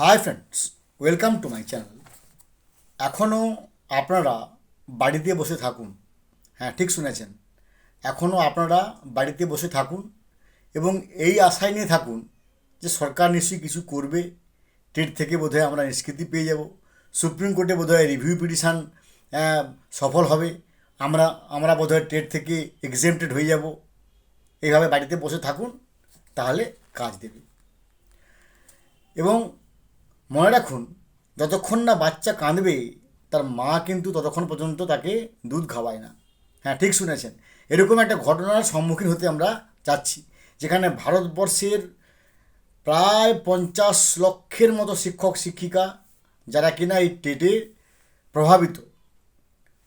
Hi friends welcome to my channel এখনও আপনারা বাড়িতে বসে থাকুন। হ্যাঁ ঠিক শুনেছেন। এখনও আপনারা বাড়িতে বসে থাকুন এবং এই আশায় নিয়ে থাকুন যে সরকার নিশ্চয়ই কিছু করবে। টেট থেকে বোধহয় আমরা নিষ্কৃতি পেয়ে যাব। সুপ্রিম কোর্টে বোধহয় রিভিউ পিটিশান সফল হবে। আমরা আমরা বোধহয় টেট থেকে এক্সেমটেড হয়ে যাব। এইভাবে বাড়িতে বসে থাকুন, তাহলে কাজ দেবে। এবং মনে রাখুন, যতক্ষণ না বাচ্চা কাঁদবে, তার মা কিন্তু ততক্ষণ পর্যন্ত তাকে দুধ খাওয়ায় না। হ্যাঁ ঠিক শুনেছেন। এরকম একটা ঘটনার সম্মুখীন হতে আমরা যাচ্ছি যেখানে ভারতবর্ষের প্রায় পঞ্চাশ লক্ষের মতো শিক্ষক, শিক্ষিকা, যারা কিনা এই টেটে প্রভাবিত,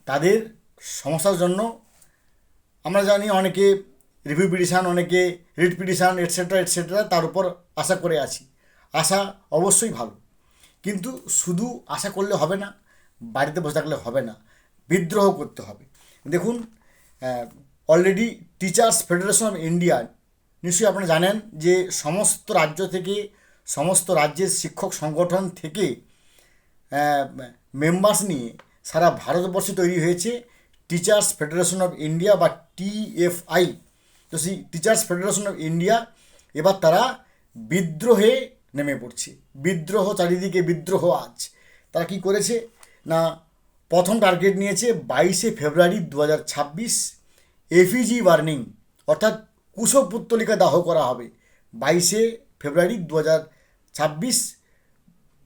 তাদের সমস্যার জন্য আমরা জানি অনেকে রিভিউ পিটিশান অনেকে রিট পিটিশান এটসেট্রা এটসেট্রা তার উপর আশা করে আছি। আশা অবশ্যই ভালো। কিন্তু শুধু আশা করলে হবে না, বাড়িতে বসে থাকলে হবে না, বিদ্রোহ করতে হবে। দেখুন already teachers federation of India নিশ্চয়ই আপনারা জানেন যে সমস্ত রাজ্য থেকে, সমস্ত রাজ্যের শিক্ষক সংগঠন থেকে মেম্বার্স নিয়ে সারা ভারতবর্ষে তৈরি হয়েছে টিচার্স ফেডারেশন অফ ইন্ডিয়া বা টিএফআই তো সেই টিচার্স ফেডারেশন অফ ইন্ডিয়া এবার তারা বিদ্রোহে নেমে পড়ছে। বিদ্রোহ চারিদিকে বিদ্রোহ আজ। তারা কি করেছে? না, প্রথম টার্গেট নিয়েছে বাইশে ফেব্রুয়ারি দু হাজার ছাব্বিশ এফিজি বার্নিং অর্থাৎ কুশপুত্তলিকা দাহ করা হবে। বাইশে ফেব্রুয়ারি দু হাজার ছাব্বিশ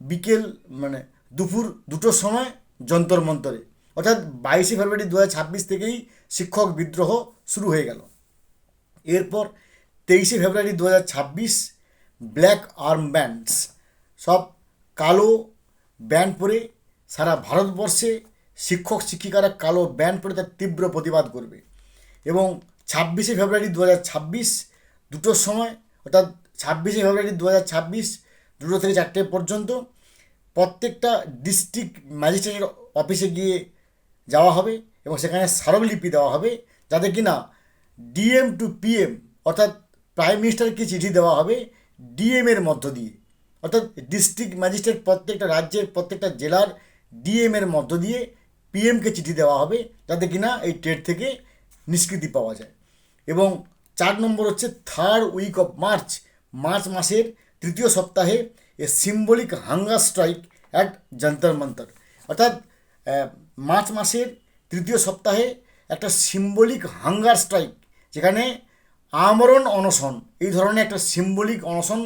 বিকেল মানে দুপুর দুটোর সময় যন্তর মন্তরে। অর্থাৎ বাইশে ফেব্রুয়ারি দু হাজার ছাব্বিশ থেকেই শিক্ষক বিদ্রোহ শুরু হয়ে গেল। এরপর তেইশে ফেব্রুয়ারি দু হাজার ছাব্বিশ ব্ল্যাক আর্ম ব্যান্ডস সব কালো ব্যান্ড পরে সারা ভারতবর্ষে শিক্ষক শিক্ষিকারা কালো ব্যান্ড পরে তার তীব্র প্রতিবাদ করবে। এবং ছাব্বিশে ফেব্রুয়ারি দু হাজার ছাব্বিশ দুটোর সময়, অর্থাৎ ছাব্বিশে ফেব্রুয়ারি দু হাজার ছাব্বিশ দুটো থেকে চারটে পর্যন্ত প্রত্যেকটা ডিস্ট্রিক্ট ম্যাজিস্ট্রেটের অফিসে গিয়ে যাওয়া হবে এবং সেখানে স্মারকলিপি দেওয়া হবে যাতে কিনা ডিএম টু পিএম, অর্থাৎ প্রাইম মিনিস্টারকে চিঠি দেওয়া হবে ডিএমের মধ্য দিয়ে, অর্থাৎ ডিস্ট্রিক্ট ম্যাজিস্ট্রেট প্রত্যেকটা রাজ্যের প্রত্যেকটা জেলার ডিএমের মধ্য দিয়ে পিএমকে চিঠি দেওয়া হবে যাতে কিনা এই ট্রেড থেকে নিষ্কৃতি পাওয়া যায়। এবং চার নম্বর হচ্ছে third week of March March মাসের তৃতীয় সপ্তাহে a symbolic hunger strike at Jantar Mantar অর্থাৎ মার্চ মাসের তৃতীয় সপ্তাহে একটা সিম্বলিক হাঙ্গার স্ট্রাইক যেখানে আমরণ অনশন। এই ধরনের একটা সিম্বলিক অনশন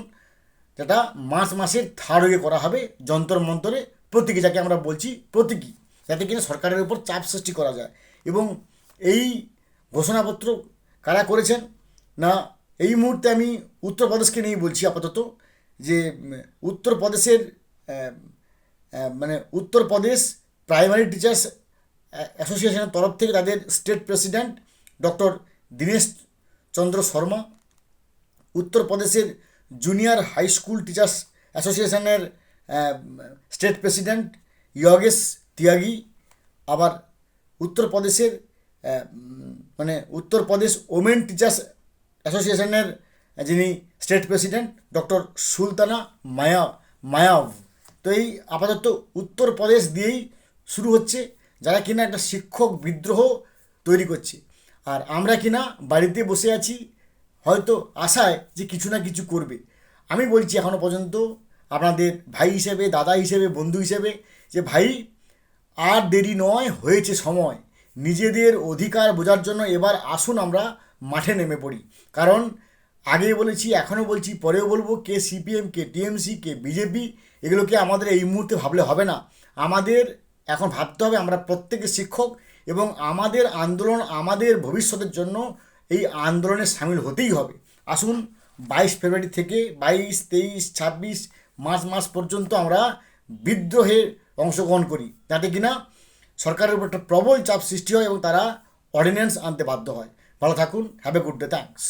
যেটা মার্চ মাসের থার্ড উইকে করা হবে, যন্তর মন্তরে প্রতীকী, যাকে আমরা বলছি প্রতীকী, যাতে কিনা সরকারের উপর চাপ সৃষ্টি করা যায়। এবং এই ঘোষণাপত্র কারা করেছেন? না, এই মুহূর্তে আমি উত্তরপ্রদেশকে নিয়েই বলছি আপাতত যে উত্তরপ্রদেশের মানে উত্তরপ্রদেশ প্রাইমারি টিচার্স অ্যাসোসিয়েশনের তরফ থেকে তাদের state president doctor Dinesh Chandra Sharma, উত্তরপ্রদেশের জুনিয়র হাই স্কুল টিচার্স অ্যাসোসিয়েশনের স্টেট প্রেসিডেন্ট ইয়োগেশ তিয়াগি আবার উত্তরপ্রদেশের মানে উত্তরপ্রদেশ ওমেন টিচার্স অ্যাসোসিয়েশনের যিনি state president doctor Sultana Maya Mayab তো এই আপাতত উত্তরপ্রদেশ দিয়েই শুরু হচ্ছে, যারা কিনা একটা শিক্ষক বিদ্রোহ তৈরি করছে। আর আমরা কিনা বাড়িতে বসে আছি, হয়তো আশায় যে কিছু না কিছু করবে। আমি বলছি এখনও পর্যন্ত আপনাদের ভাই হিসেবে, দাদা হিসেবে, বন্ধু হিসেবে যে ভাই, আর দেরি নয়, হয়েছে সময়। নিজেদের অধিকার বোঝার জন্য এবার আসুন আমরা মাঠে নেমে পড়ি। কারণ আগে বলেছি এখনও বলছি, পরেও বলব, কে সিপিএম, কে টিএমসি, কে বিজেপি, এগুলোকে আমাদের এই মুহূর্তে ভাবলে হবে না। আমাদের এখন ভাবতে হবে আমরা প্রত্যেকে শিক্ষক এবং আমাদের আন্দোলন আমাদের ভবিষ্যতের জন্য এই আন্দোলনে সামিল হতেই হবে। আসুন বাইশ ফেব্রুয়ারি থেকে বাইশ, তেইশ, ছাব্বিশ মার্চ মাস পর্যন্ত আমরা বিদ্রোহে অংশগ্রহণ করি। যাতে কিনা সরকারের উপর একটা প্রবল চাপ সৃষ্টি হয় এবং তারা অর্ডিন্যান্স আনতে বাধ্য হয়। ভালো থাকুন। Have a good day thanks